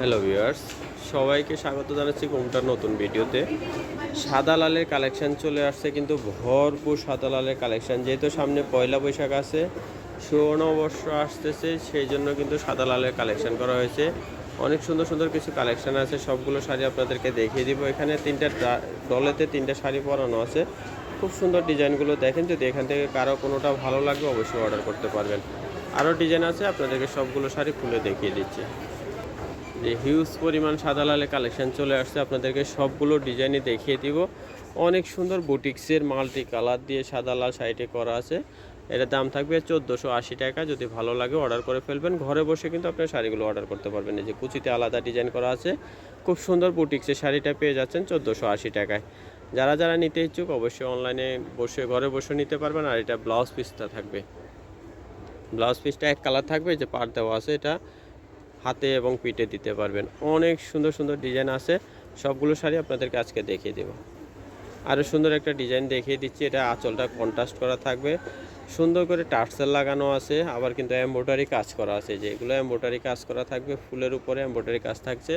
Hello viewers সবাইকে স্বাগত জানাচ্ছি কোমটার নতুন ভিডিওতে। সাদা লালের কালেকশান চলে আসছে কিন্তু ভরপুর সাদা লালের কালেকশান যেহেতু সামনে পয়লা বৈশাখ আছে, সুবর্ণ অবশ্য আসতেছে, সেই জন্য কিন্তু সাদা লালের কালেকশন করা হয়েছে। অনেক সুন্দর সুন্দর কিছু কালেকশান আছে, সবগুলো শাড়ি আপনাদেরকে দেখিয়ে দিব। এখানে তিনটা ডলেতে তিনটা শাড়ি পরানো আছে। খুব সুন্দর ডিজাইনগুলো দেখেন, যদি এখান থেকে কারও কোনোটা ভালো লাগবে অবশ্যই অর্ডার করতে পারবেন। আরও ডিজাইন আছে, আপনাদেরকে সবগুলো শাড়ি খুলে দেখিয়ে দিচ্ছি। যে হিউজ পরিমাণ সাদা লালে কালেকশান চলে আসছে। আপনাদেরকে সবগুলো ডিজাইনই দেখিয়ে দিব। অনেক সুন্দর বুটিক্সের মাল্টি কালার দিয়ে সাদা লাল শাড়িটি করা আছে। এটার দাম থাকবে চোদ্দোশো আশি টাকা। যদি ভালো লাগে অর্ডার করে ফেলবেন। ঘরে বসে কিন্তু আপনার শাড়িগুলো অর্ডার করতে পারবেন। এই যে কুচিতে আলাদা ডিজাইন করা আছে। খুব সুন্দর বুটিক্সের শাড়িটা পেয়ে যাচ্ছেন চোদ্দোশো আশি টাকায়। যারা যারা নিতে ইচ্ছুক অবশ্যই অনলাইনে বসে, ঘরে বসে নিতে পারবেন। আর এটা ব্লাউজ পিসটা থাকবে। ব্লাউজ পিসটা এক কালার থাকবে। যে পার দেওয়া আছে এটা। হাতে এবং পিঠে দিতে পারবেন। অনেক সুন্দর সুন্দর ডিজাইন আছে। সবগুলো শাড়ি আপনাদেরকে আজকে দেখিয়ে দেব। আরও সুন্দর একটা ডিজাইন দেখিয়ে দিচ্ছি। এটা আঁচলটা কন্ট্রাস্ট করা থাকবে। সুন্দর করে টার্সেল লাগানো আছে। আবার কিন্তু এম্ব্রয়ডারি কাজ করা আছে। যে এগুলো এম্ব্রয়ডারি কাজ করা থাকবে, ফুলের উপরে এম্ব্রয়ডারি কাজ থাকছে।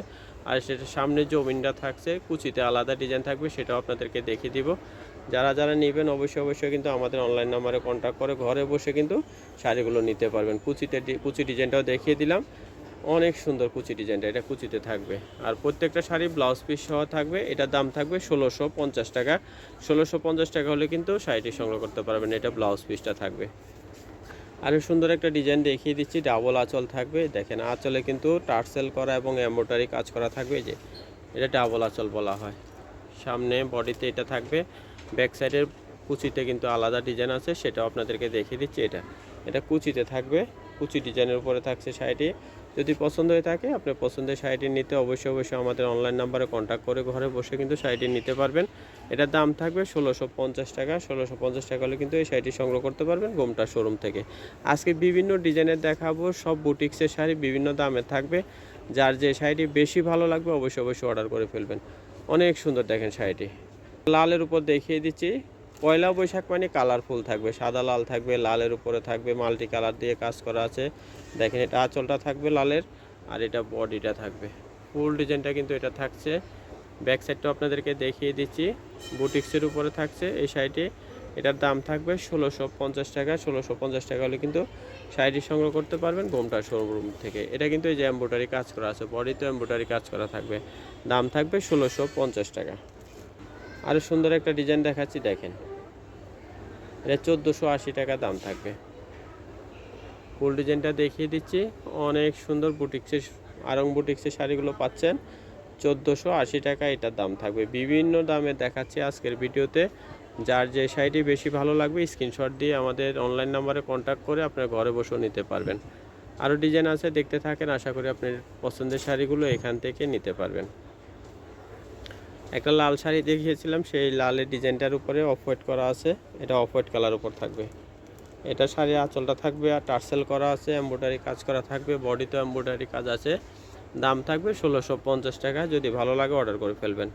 আর সেটা সামনে জমিনটা থাকছে, কুচিতে আলাদা ডিজাইন থাকবে, সেটাও আপনাদেরকে দেখিয়ে দিব। যারা যারা নেবেন, অবশ্যই অবশ্যই কিন্তু আমাদের অনলাইন নাম্বারে কন্ট্যাক্ট করে ঘরে বসে কিন্তু শাড়িগুলো নিতে পারবেন। কুচিতে, কুচি ডিজাইনটাও দেখিয়ে দিলাম। অনেক সুন্দর কুচি ডিজাইনটা, এটা কুচিতে থাকবে। আর প্রত্যেকটা শাড়ি ব্লাউজ পিস সহ থাকবে এটার দাম থাকবে ষোলোশো পঞ্চাশ টাকা। ষোলোশো পঞ্চাশ টাকা হলে কিন্তু শাড়িটি সংগ্রহ করতে পারবেন, এটা ব্লাউজ পিসটা থাকবে। আরও সুন্দর একটা ডিজাইন দেখিয়ে দিচ্ছি, ডাবল আঁচল থাকবে। দেখেন, আঁচলে কিন্তু টার্সেল করা এবং এম্ব্রয়ডারি কাজ করা থাকবে যে, এটা ডাবল আঁচল বলা হয়। সামনে বডিতে এটা থাকবে, ব্যাক সাইডের কুচিতে কিন্তু আলাদা ডিজাইন আছে, সেটাও আপনাদেরকে দেখিয়ে দিচ্ছি এটা। এটা কুচিতে থাকবে, কুচি ডিজাইনের উপরে থাকছে শাড়িটি। যদি পছন্দ হয়ে থাকে আপনি পছন্দের শাড়িটি নিতে অবশ্যই অবশ্যই আমাদের অনলাইন নাম্বারে কন্ট্যাক্ট করে ঘরে বসে কিন্তু শাড়িটি নিতে পারবেন। এটার দাম থাকবে ষোলোশো পঞ্চাশ টাকা। ষোলোশো পঞ্চাশ টাকা হলে কিন্তু এই শাড়িটি সংগ্রহ করতে পারবেন গোমটা শোরুম থেকে। আজকে বিভিন্ন ডিজাইনের দেখাবো, সব বুটিক্সের শাড়ি বিভিন্ন দামে থাকবে। যার যে শাড়িটি বেশি ভালো লাগবে, অবশ্যই অবশ্যই অর্ডার করে ফেলবেন। অনেক সুন্দর দেখেন শাড়িটি। লালের উপর দেখিয়ে দিচ্ছি। পয়লা বৈশাখ মানে কালারফুল থাকবে, সাদা লাল থাকবে, লালের উপরে থাকবে, মাল্টি কালার দিয়ে কাজ করা আছে। দেখেন, এটা আঁচলটা থাকবে লালের আর এটা বডিটা থাকবে। ফুল ডিজাইনটা কিন্তু এটা থাকছে। ব্যাক সাইডটাও আপনাদেরকে দেখিয়ে দিচ্ছি। বুটিক্সের উপরে থাকছে এই শাড়িটি। এটার দাম থাকবে ষোলোশো পঞ্চাশ টাকা। ষোলোশো পঞ্চাশ টাকা হলে কিন্তু শাড়িটি সংগ্রহ করতে পারবেন গোমটা শোরুম থেকে। এটা কিন্তু এই যে এম্ব্রয়ডারি কাজ করা আছে, বডিতে এম্ব্রয়ডারি কাজ করা থাকবে। দাম থাকবে ষোলোশো পঞ্চাশ টাকা। আরও সুন্দর একটা ডিজাইন দেখাচ্ছি, দেখেন। এটা চোদ্দোশো আশি টাকা দাম থাকবে। ফুল ডিজাইনটা দেখিয়ে দিচ্ছি। অনেক সুন্দর বুটিক্সের, আরং বুটিক্সের শাড়িগুলো পাচ্ছেন। চোদ্দোশো আশি টাকা এটার দাম থাকবে। বিভিন্ন দামে দেখাচ্ছি আজকের ভিডিওতে। যার যে শাড়িটি বেশি ভালো লাগবে, স্ক্রিনশট দিয়ে আমাদের অনলাইন নাম্বারে কন্ট্যাক্ট করে আপনার ঘরে বসেও নিতে পারবেন। আরও ডিজাইন আছে, দেখতে থাকেন। আশা করি আপনার পছন্দের শাড়িগুলো এখান থেকে নিতে পারবেন। একটা লাল শাড়ি দেখিয়েছিলাম, সেই লালের ডিজাইনটার উপরে অফ হোয়াইট করা আছে, এটা অফ হোয়াইট কালার উপর থাকবে। এটা শাড়ি আঁচলটা থাকবে, আর টার্সেল করা আছে এম্ব্রয়ডারি কাজ করা থাকবে বডিতে এম্ব্রয়ডারি কাজ আছে। দাম থাকবে ষোলোশো পঞ্চাশ টাকা, যদি ভালো লাগে অর্ডার করে ফেলবেন।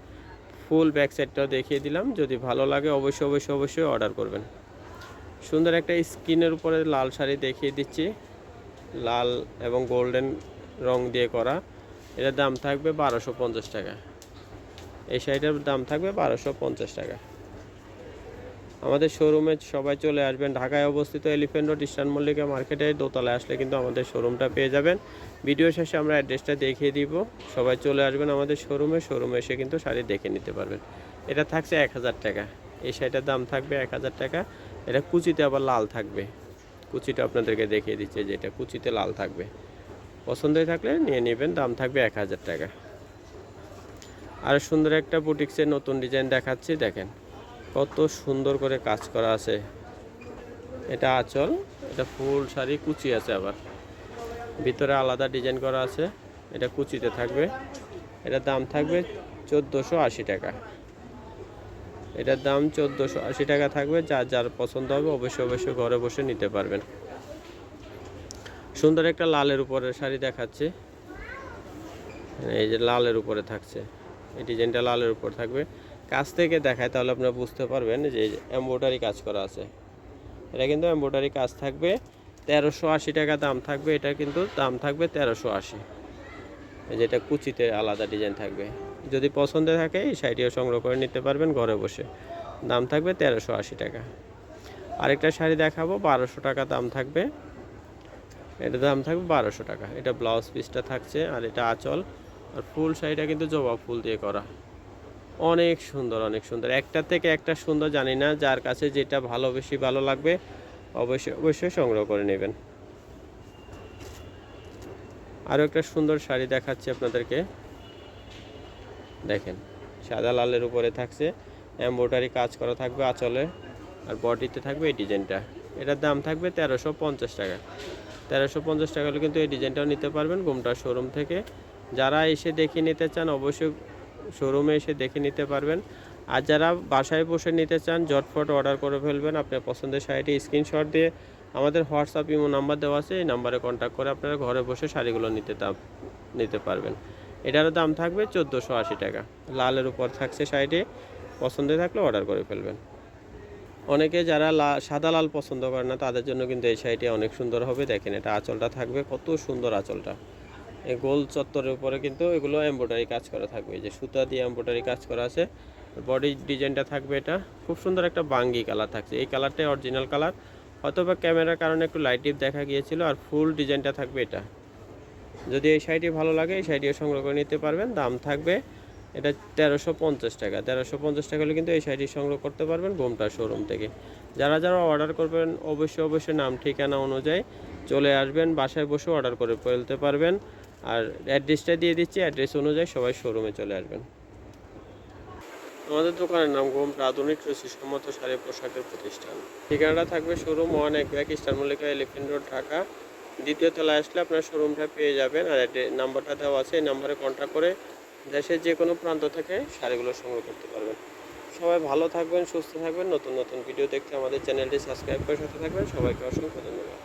ফুল ব্যাক সাইডটাও দেখিয়ে দিলাম, যদি ভালো লাগে অবশ্যই অবশ্যই অবশ্যই অর্ডার করবেন। সুন্দর একটা স্কিনের উপরে লাল শাড়ি দেখিয়ে দিচ্ছি। লাল এবং গোল্ডেন রং দিয়ে করা। এটার দাম থাকবে বারোশো পঞ্চাশ টাকা। এই শাড়িটার দাম থাকবে বারোশো পঞ্চাশ টাকা। আমাদের শোরুমে সবাই চলে আসবেন। ঢাকায় অবস্থিত এলিফেন্ট রোড ইস্টার্ন মল্লিকা মার্কেটে দোতলায় আসলে কিন্তু আমাদের শোরুমটা পেয়ে যাবেন। ভিডিও শেষে আমরা অ্যাড্রেসটা দেখিয়ে দিব। সবাই চলে আসবেন আমাদের শোরুমে শোরুমে এসে কিন্তু শাড়ি দেখে নিতে পারবেন। এটা থাকছে এক হাজার টাকা। এই শাড়িটার দাম থাকবে এক হাজার টাকা। এটা কুচিতে আবার লাল থাকবে। কুচিটা আপনাদেরকে দেখিয়ে দিচ্ছে যে এটা কুচিতে লাল থাকবে। পছন্দই থাকলে নিয়ে নেবেন। দাম থাকবে এক হাজার টাকা। আর সুন্দর একটা বুটিক্সের নতুন ডিজাইন দেখাচ্ছি, দেখেন। কত সুন্দর করে কাজ করা আছে। এটা আঁচল, এটা ফুল শাড়ি, কুচি আছে আবার। ভিতরে আলাদা ডিজাইন করা আছে, এটা কুচিতে থাকবে। এটার দাম থাকবে চোদ্দোশো আশি টাকা। এটার দাম চোদ্দোশো আশি টাকা থাকবে, যা যার পছন্দ হবে অবশ্যই অবশ্যই ঘরে বসে নিতে পারবেন। সুন্দর একটা লালের উপরে শাড়ি দেখাচ্ছে। এই যে লালের উপরে থাকছে। এই ডিজাইনটা লালের উপর থাকবে। কাছ থেকে দেখায় তাহলে আপনারা বুঝতে পারবেন যে এম্ব্রয়ডারি কাজ করা আছে। এটা কিন্তু এম্ব্রয়ডারি কাজ থাকবে। তেরোশো আশি টাকা দাম থাকবে। এটা কিন্তু দাম থাকবে তেরোশো আশি। যেটা কুচিতে আলাদা ডিজাইন থাকবে। যদি পছন্দ থাকে এই শাড়িটিও সংগ্রহ করে নিতে পারবেন ঘরে বসে। দাম থাকবে তেরোশো আশি টাকা। আরেকটা শাড়ি দেখাবো, বারোশো টাকা দাম থাকবে। এটা দাম থাকবে বারোশো টাকা। এটা ব্লাউজ পিসটা থাকছে আর এটা আঁচল। আর ফুল শাড়িটা কিন্তু জবা ফুল দিয়ে করা। অনেক সুন্দর অনেক সুন্দর। একটা থেকে একটা সুন্দর জানি না, যার কাছে যেটা ভালো, বেশি ভালো লাগবে, অবশ্যই অবশ্যই সংগ্রহ করে নেবেন। আরও একটা সুন্দর শাড়ি দেখাচ্ছি আপনাদেরকে। দেখেন, সাদা লালের উপরে থাকছে, এম্ব্রয়ডারি কাজ করা থাকবে আঁচলে, আর বডিতে থাকবে এই ডিজাইনটা। এটার দাম থাকবে তেরোশো পঞ্চাশ টাকা। তেরোশো পঞ্চাশ টাকা হলে কিন্তু এই ডিজাইনটাও নিতে পারবেন গোমটা শোরুম থেকে। যারা এসে দেখে নিতে চান অবশ্যই শোরুমে এসে দেখে নিতে পারবেন। আর যারা বাসায় বসে নিতে চান জটফট অর্ডার করে ফেলবেন। আপনার পছন্দের শাড়িটি স্ক্রিনশট দিয়ে আমাদের হোয়াটসঅ্যাপ ইমো নাম্বার দেওয়া আছে, এই নাম্বারে কন্ট্যাক্ট করে আপনারা ঘরে বসে শাড়িগুলো নিতে দাম নিতে পারবেন। এটারও দাম থাকবে চোদ্দোশো আশি টাকা। লালের উপর থাকছে শাড়িটি, পছন্দ থাকলে অর্ডার করে ফেলবেন। অনেকে যারা সাদা, লাল পছন্দ করে না, তাদের জন্য কিন্তু এই শাড়িটি অনেক সুন্দর হবে। দেখেন এটা আঁচলটা থাকবে, কত সুন্দর আঁচলটা। গোল চত্বরের উপরে কিন্তু এগুলো এমব্রয়ডারি কাজ করা থাকবে। যে সুতা দিয়ে এমব্রয়ডারি কাজ করা আছে। বডি ডিজাইনটা থাকবে এটা। খুব সুন্দর একটা বাঙ্গি কালার থাকছে। এই কালারটাই অরিজিনাল কালার অথবা ক্যামেরার কারণে একটু লাইট ডিপ দেখা গিয়েছিল আর ফুল ডিজাইনটা থাকবে এটা। যদি এই শাড়িটি ভালো লাগে, এই শাড়িটিও সংগ্রহ করে নিতে পারবেন। দাম থাকবে এটা তেরোশো পঞ্চাশ টাকা। তেরোশো পঞ্চাশ টাকা হলে কিন্তু এই শাড়িটি সংগ্রহ করতে পারবেন গোমটা শোরুম থেকে। যারা যারা অর্ডার করবেন, অবশ্যই অবশ্যই নাম, ঠিকানা অনুযায়ী চলে আসবেন। বাসায় বসে অর্ডার করে ফেলতে পারবেন। আর অ্যাড্রেসটা দিয়ে দিচ্ছি, অ্যাড্রেস অনুযায়ী সবাই শোরুমে চলে আসবেন। আমাদের দোকানের নাম গোমটা আধুনিক রুচিসম্মত শাড়ি পোশাকের প্রতিষ্ঠান। ঠিকানাটা থাকবে শোরুম ওয়ান এক bag Eastern Mallika Elephant Road Dhaka. দ্বিতীয় তলায় আসলে আপনার শোরুমটা পেয়ে যাবেন আর নাম্বারটা দেওয়া আছে, এই নাম্বারে কন্ট্যাক্ট করে দেশের যে কোনো প্রান্ত থেকে শাড়িগুলো সংগ্রহ করতে পারবেন। সবাই ভালো থাকবেন, সুস্থ থাকবেন, নতুন নতুন ভিডিও দেখতে আমাদের চ্যানেলটি সাবস্ক্রাইব করে সাথে থাকবেন। সবাইকে অসংখ্য ধন্যবাদ।